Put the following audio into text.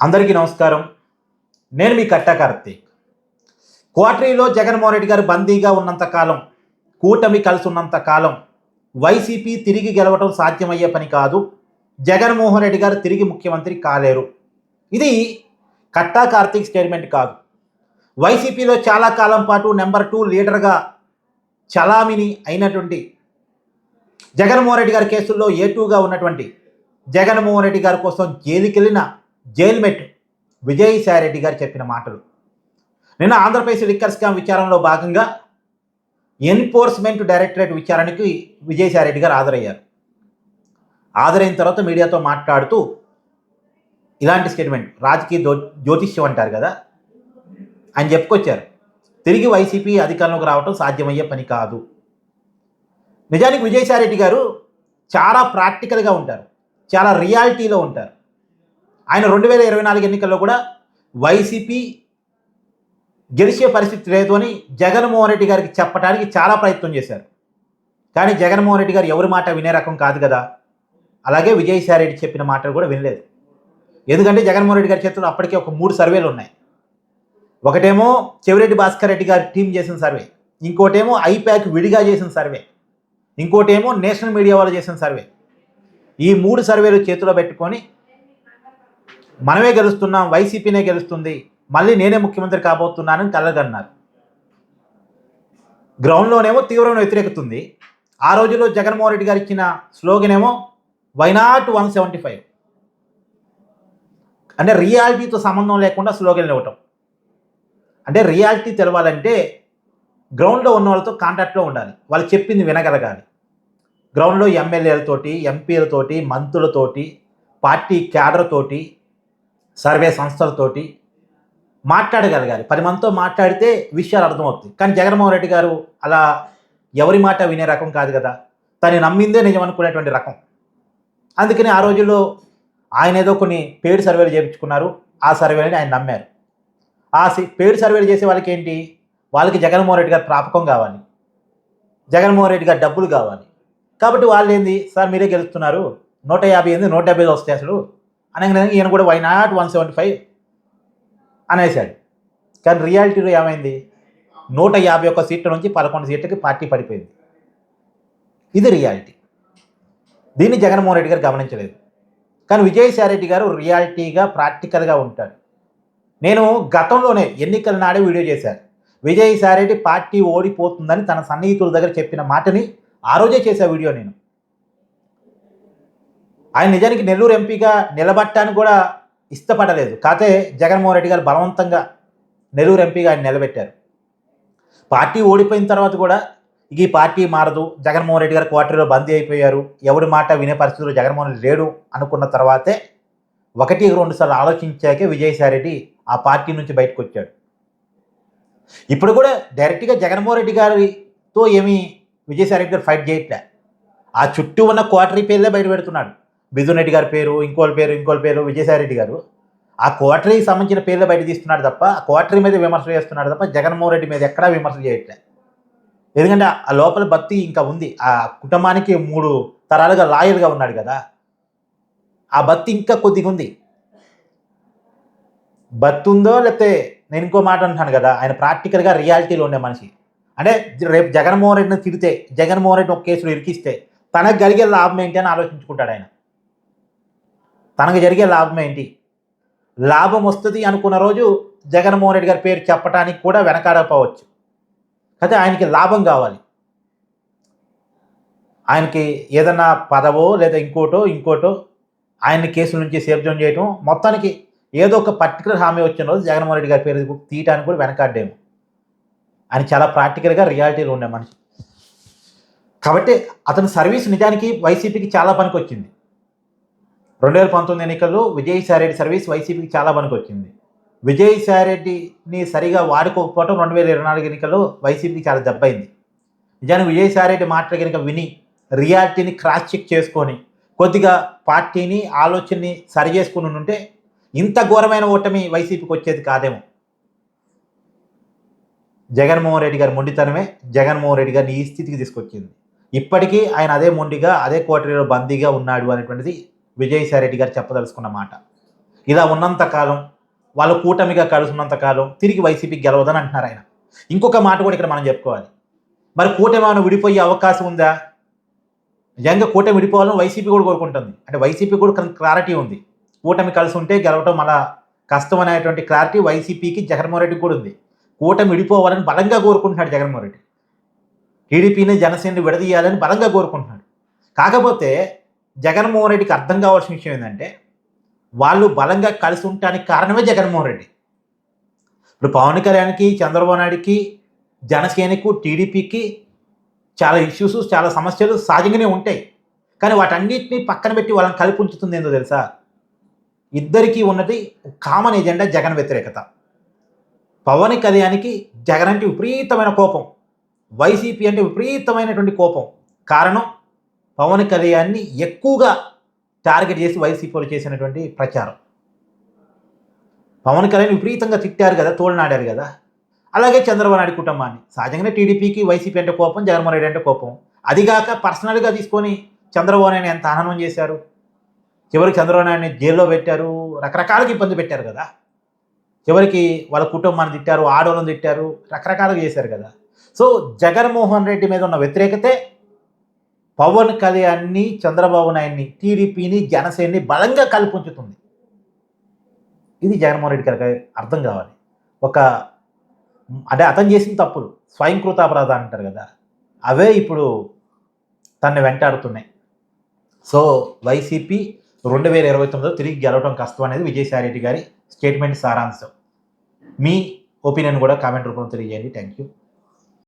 అందరికీ నమస్కారం. నేను మీ కట్టా కార్తీక్. క్వార్టరీలో జగన్మోహన్ రెడ్డి గారు బందీగా ఉన్నంత కాలం కూటమి కలిసి ఉన్నంత కాలం వైసీపీ తిరిగి గెలవటం సాధ్యమయ్యే పని కాదు. జగన్మోహన్ రెడ్డి గారు తిరిగి ముఖ్యమంత్రి కాలేరు. ఇది కట్టా కార్తీక్ స్టేట్మెంట్ కాదు. వైసీపీలో చాలా కాలం పాటు నెంబర్ టూ లీడర్గా చలామిని అయినటువంటి జగన్మోహన్ రెడ్డి గారి కేసుల్లో ఏ టూగా ఉన్నటువంటి జగన్మోహన్ రెడ్డి గారి కోసం జైలుకెళ్ళిన జైల్మెట్ విజయసాయి రెడ్డి గారు చెప్పిన మాటలు. నిన్న ఆంధ్రప్రదేశ్ లిక్కర్ స్కామ్ విచారణలో భాగంగా ఎన్ఫోర్స్మెంట్ డైరెక్టరేట్ విచారణకి విజయసాయి రెడ్డి గారు హాజరయ్యారు. హాజరైన తర్వాత మీడియాతో మాట్లాడుతూ ఇలాంటి స్టేట్మెంట్ రాజకీయ జ్యోతిష్యం అంటారు కదా అని చెప్పుకొచ్చారు. తిరిగి వైసీపీ అధికారంలోకి రావటం సాధ్యమయ్యే పని కాదు. నిజానికి విజయసాయిరెడ్డి గారు చాలా ప్రాక్టికల్గా ఉంటారు. చాలా రియాలిటీలో ఉంటారు. ఆయన రెండు వేల ఇరవై నాలుగు ఎన్నికల్లో కూడా వైసీపీ గెలిచే పరిస్థితి లేదు అని జగన్మోహన్ రెడ్డి గారికి చెప్పడానికి చాలా ప్రయత్నం చేశారు. కానీ జగన్మోహన్ రెడ్డి గారు ఎవరి మాట వినే రకం కాదు కదా. అలాగే విజయసాయి రెడ్డి చెప్పిన మాటలు కూడా వినలేదు. ఎందుకంటే జగన్మోహన్ రెడ్డి గారి చేతిలో అప్పటికే ఒక మూడు సర్వేలు ఉన్నాయి. ఒకటేమో చెవిరెడ్డి భాస్కర్ రెడ్డి గారి టీం చేసిన సర్వే. ఇంకోటేమో ఐప్యాక్ విడిగా చేసిన సర్వే. ఇంకోటేమో నేషనల్ మీడియా వాళ్ళు చేసిన సర్వే. ఈ మూడు సర్వేలు చేతిలో పెట్టుకొని మనమే గెలుస్తున్నాం వైసీపీనే గెలుస్తుంది మళ్ళీ నేనే ముఖ్యమంత్రి కాబోతున్నానని కలగన్నారు. గ్రౌండ్లోనేమో తీవ్రమైన వ్యతిరేకత ఉంది ఆ రోజుల్లో జగన్మోహన్ రెడ్డి గారు ఇచ్చిన స్లోగన్ ఏమో వైనాట్ వన్ సెవెంటీ ఫైవ్ అంటే రియాలిటీతో సంబంధం లేకుండా స్లోగన్లు ఇవ్వటం అంటే రియాలిటీ తెలవాలంటే గ్రౌండ్లో ఉన్న వాళ్ళతో కాంటాక్ట్లో ఉండాలి. వాళ్ళు చెప్పింది వినగలగాలి. గ్రౌండ్లో ఎమ్మెల్యేలతోటి ఎంపీలతోటి మంత్రులతోటి పార్టీ క్యాడర్తోటి సర్వే సంస్థలతోటి మాట్లాడగలగాలి. పది మందితో మాట్లాడితే విషయాలు అర్థమవుతాయి. కానీ జగన్మోహన్ రెడ్డి గారు అలా ఎవరి మాట వినే రకం కాదు కదా. తను నమ్మిందే నిజం అనుకునేటువంటి రకం. అందుకని ఆ రోజుల్లో ఆయన ఏదో కొన్ని పేడ్ సర్వేలు చేయించుకున్నారు ఆ సర్వేలని ఆయన నమ్మారు. ఆ సి- పేడ్ సర్వేలు చేసే వాళ్ళకి ఏంటి? వాళ్ళకి జగన్మోహన్ రెడ్డి గారు ప్రాపకం కావాలి. జగన్మోహన్ రెడ్డి గారు డబ్బులు కావాలి. కాబట్టి వాళ్ళు ఏంది సార్ మీరే గెలుస్తున్నారు. నూట యాభై ఏంది నూట డెబ్బై వస్తాయి అసలు. అనగానే ఈయన కూడా why not one seventy five అనేసాడు కానీ రియాలిటీలో ఏమైంది? నూట యాభై ఒక్క సీట్ల నుంచి పదకొండు సీట్లకి పార్టీ పడిపోయింది. ఇది రియాలిటీ. దీన్ని జగన్మోహన్ రెడ్డి గారు గమనించలేదు. కానీ విజయసాయి రెడ్డి గారు రియాలిటీగా ప్రాక్టికల్గా ఉంటాడు నేను గతంలోనే ఎన్నికల నాడే వీడియో చేశాను. విజయసాయి రెడ్డి పార్టీ ఓడిపోతుందని తన సన్నిహితుల దగ్గర చెప్పిన మాటని ఆ రోజే చేశా వీడియో నేను. ఆయన నిజానికి నెల్లూరు ఎంపీగా నిలబట్టాను కూడా ఇష్టపడలేదు. కాకపోతే జగన్మోహన్ రెడ్డి గారు బలవంతంగా నెల్లూరు ఎంపీగా ఆయన నిలబెట్టారు. పార్టీ ఓడిపోయిన తర్వాత కూడా ఈ పార్టీ మారదు. జగన్మోహన్ రెడ్డి గారు క్వార్టర్లో బందీ అయిపోయారు. ఎవరి మాట వినే పరిస్థితుల్లో జగన్మోహన్ రెడ్డి లేడు అనుకున్న తర్వాతే ఒకటి రెండు సార్లు ఆలోచించాకే విజయసాయి రెడ్డి ఆ పార్టీ నుంచి బయటకు వచ్చాడు. ఇప్పుడు కూడా డైరెక్ట్గా జగన్మోహన్ రెడ్డి గారితో ఏమీ విజయసాయి రెడ్డి గారు ఫైట్ చేయట్లే. ఆ చుట్టూ ఉన్న క్వార్టరీ పేర్లే బయట పెడుతున్నాడు. బిజున్ రెడ్డి గారి పేరు ఇంకోళ్ళ పేరు ఇంకోళ్ళ పేరు విజయసాయి రెడ్డి గారు. ఆ క్వార్టరీకి సంబంధించిన పేర్లు బయట తీస్తున్నాడు తప్ప ఆ క్వార్టరీ మీద విమర్శలు చేస్తున్నాడు తప్ప జగన్మోహన్ రెడ్డి మీద ఎక్కడా విమర్శలు చేయట్లే. ఎందుకంటే ఆ లోపల భక్తి ఇంకా ఉంది. ఆ కుటుంబానికి మూడు తరాలుగా లాయర్గా ఉన్నాడు కదా. ఆ భక్తి ఇంకా కొద్దిగా ఉంది. భక్తి ఉందో లేకపోతే నేను ఇంకో మాట అంటాను కదా ఆయన ప్రాక్టికల్గా రియాలిటీలో ఉండే మనిషి. అంటే రేపు జగన్మోహన్ రెడ్డిని తిడితే జగన్మోహన్ రెడ్డిని ఒక కేసులో ఇరికిస్తే తనకు కలిగే లాభం ఏంటి అని ఆలోచించుకుంటాడు ఆయన. తనకు జరిగే లాభం ఏంటి? లాభం వస్తుంది అనుకున్న రోజు జగన్మోహన్ రెడ్డి గారి పేరు చెప్పడానికి కూడా వెనకాడకపోవచ్చు. అయితే ఆయనకి లాభం కావాలి. ఆయనకి ఏదన్నా పదవో లేదా ఇంకోటో ఇంకోటో ఆయన్ని కేసుల నుంచి సేఫ్ జోన్ చేయటం మొత్తానికి ఏదో ఒక పర్టికులర్ హామీ వచ్చిన రోజు జగన్మోహన్ రెడ్డి గారి పేరు తీయటానికి కూడా వెనకాడ్డాము ఆయన చాలా ప్రాక్టికల్గా రియాలిటీలో ఉండే మనిషి. కాబట్టి అతని సర్వీస్ నిజానికి వైసీపీకి చాలా పనికి వచ్చింది రెండు వేల పంతొమ్మిది ఎన్నికల్లో విజయసాయిరెడ్డి సర్వీస్ వైసీపీకి చాలా పనికి వచ్చింది రెడ్డిని సరిగా వాడుకోకపోవడం రెండు వేల ఇరవై నాలుగు ఎన్నికల్లో వైసీపీకి చాలా దెబ్బైంది. నిజానికి విజయసాయిరెడ్డి మాటలు కనుక విని రియాలిటీని క్రాస్ చెక్ చేసుకొని కొద్దిగా పార్టీని ఆలోచనని సరి చేసుకుని ఉంటే ఇంత ఘోరమైన ఓటమి వైసీపీకి వచ్చేది కాదేమో. జగన్మోహన్ రెడ్డి గారి మొండితనమే జగన్మోహన్ రెడ్డి గారిని ఈ స్థితికి తీసుకొచ్చింది. ఇప్పటికీ ఆయన అదే మొండిగా అదే కోటరీలో బందీగా ఉన్నాడు అనేటువంటిది విజయసాయి రెడ్డి గారు చెప్పదలుచుకున్న మాట. ఇలా ఉన్నంతకాలం వాళ్ళు కూటమిగా కలుసున్నంతకాలం కాలం తిరిగి వైసీపీ గెలవదని అంటున్నారు ఆయన. ఇంకొక మాట కూడా ఇక్కడ మనం చెప్పుకోవాలి. మరి కూటమి ఏమైనా విడిపోయే అవకాశం ఉందా? నిజంగా కూటమి విడిపోవాలని వైసీపీ కూడా కోరుకుంటుంది. అంటే వైసీపీ కూడా క్లారిటీ ఉంది. కూటమి కలిసి ఉంటే గెలవటం మన కష్టం అనేటువంటి క్లారిటీ వైసీపీకి జగన్మోహన్ రెడ్డికి కూడా ఉంది. కూటమి విడిపోవాలని బలంగా కోరుకుంటున్నాడు జగన్మోహన్ రెడ్డి. టీడీపీని జనసేనని విడదీయాలని బలంగా కోరుకుంటున్నాడు. కాకపోతే జగన్మోహన్ రెడ్డికి అర్థం కావాల్సిన విషయం ఏంటంటే వాళ్ళు బలంగా కలిసి ఉండటానికి కారణమే జగన్మోహన్ రెడ్డి. ఇప్పుడు పవన్ కళ్యాణ్కి చంద్రబాబు నాయుడికి జనసేనకు టీడీపీకి చాలా ఇష్యూస్ చాలా సమస్యలు సహజంగానే ఉంటాయి. కానీ వాటన్నిటిని పక్కన పెట్టి వాళ్ళని కలిపి ఉంచుతుంది ఏందో తెలుసా? ఇద్దరికీ ఉన్నది కామన్ ఎజెండా జగన్ వ్యతిరేకత. పవన్ కళ్యాణ్కి జగన్ అంటే విపరీతమైన కోపం. వైసీపీ అంటే విపరీతమైనటువంటి కోపం. కారణం పవన్ కళ్యాణ్ని ఎక్కువగా టార్గెట్ చేసి వైసీపీలో చేసినటువంటి ప్రచారం. పవన్ కళ్యాణ్ విపరీతంగా తిట్టారు కదా తోలునాడారు కదా. అలాగే చంద్రబాబు నాయుడు కుటుంబాన్ని. సహజంగానే టీడీపీకి వైసీపీ అంటే కోపం జగన్మోహన్ రెడ్డి అంటే కోపం. అదిగాక పర్సనల్గా తీసుకొని చంద్రబాబు నాయుడు ఎంత ఆహ్వానం చేశారు? చివరికి చంద్రబాబు నాయుడిని జైల్లో పెట్టారు రకరకాలుగా ఇబ్బంది పెట్టారు కదా. చివరికి వాళ్ళ కుటుంబాన్ని తిట్టారు ఆడవాళ్ళని తిట్టారు రకరకాలుగా చేశారు కదా. సో జగన్మోహన్ రెడ్డి మీద ఉన్న వ్యతిరేకతే పవన్ కళ్యాణ్ని చంద్రబాబు నాయుడిని టీడీపీని జనసేనని బలంగా కల్పించుతుంది. ఇది జగన్మోహన్ రెడ్డి గారికి అర్థం కావాలి. ఒక అంటే అతను చేసిన తప్పులు స్వయంకృతాపరాధ అంటారు కదా అవే ఇప్పుడు తన్ని వెంటాడుతున్నాయి. సో వైసీపీ రెండు వేల ఇరవై తొమ్మిదిలో తిరిగి గెలవడం కష్టం అనేది విజయసాయి రెడ్డి గారి స్టేట్మెంట్ సారాంశం. మీ ఒపీనియన్ కూడా కామెంట్ రూపంలో తెలియజేయండి. Thank you.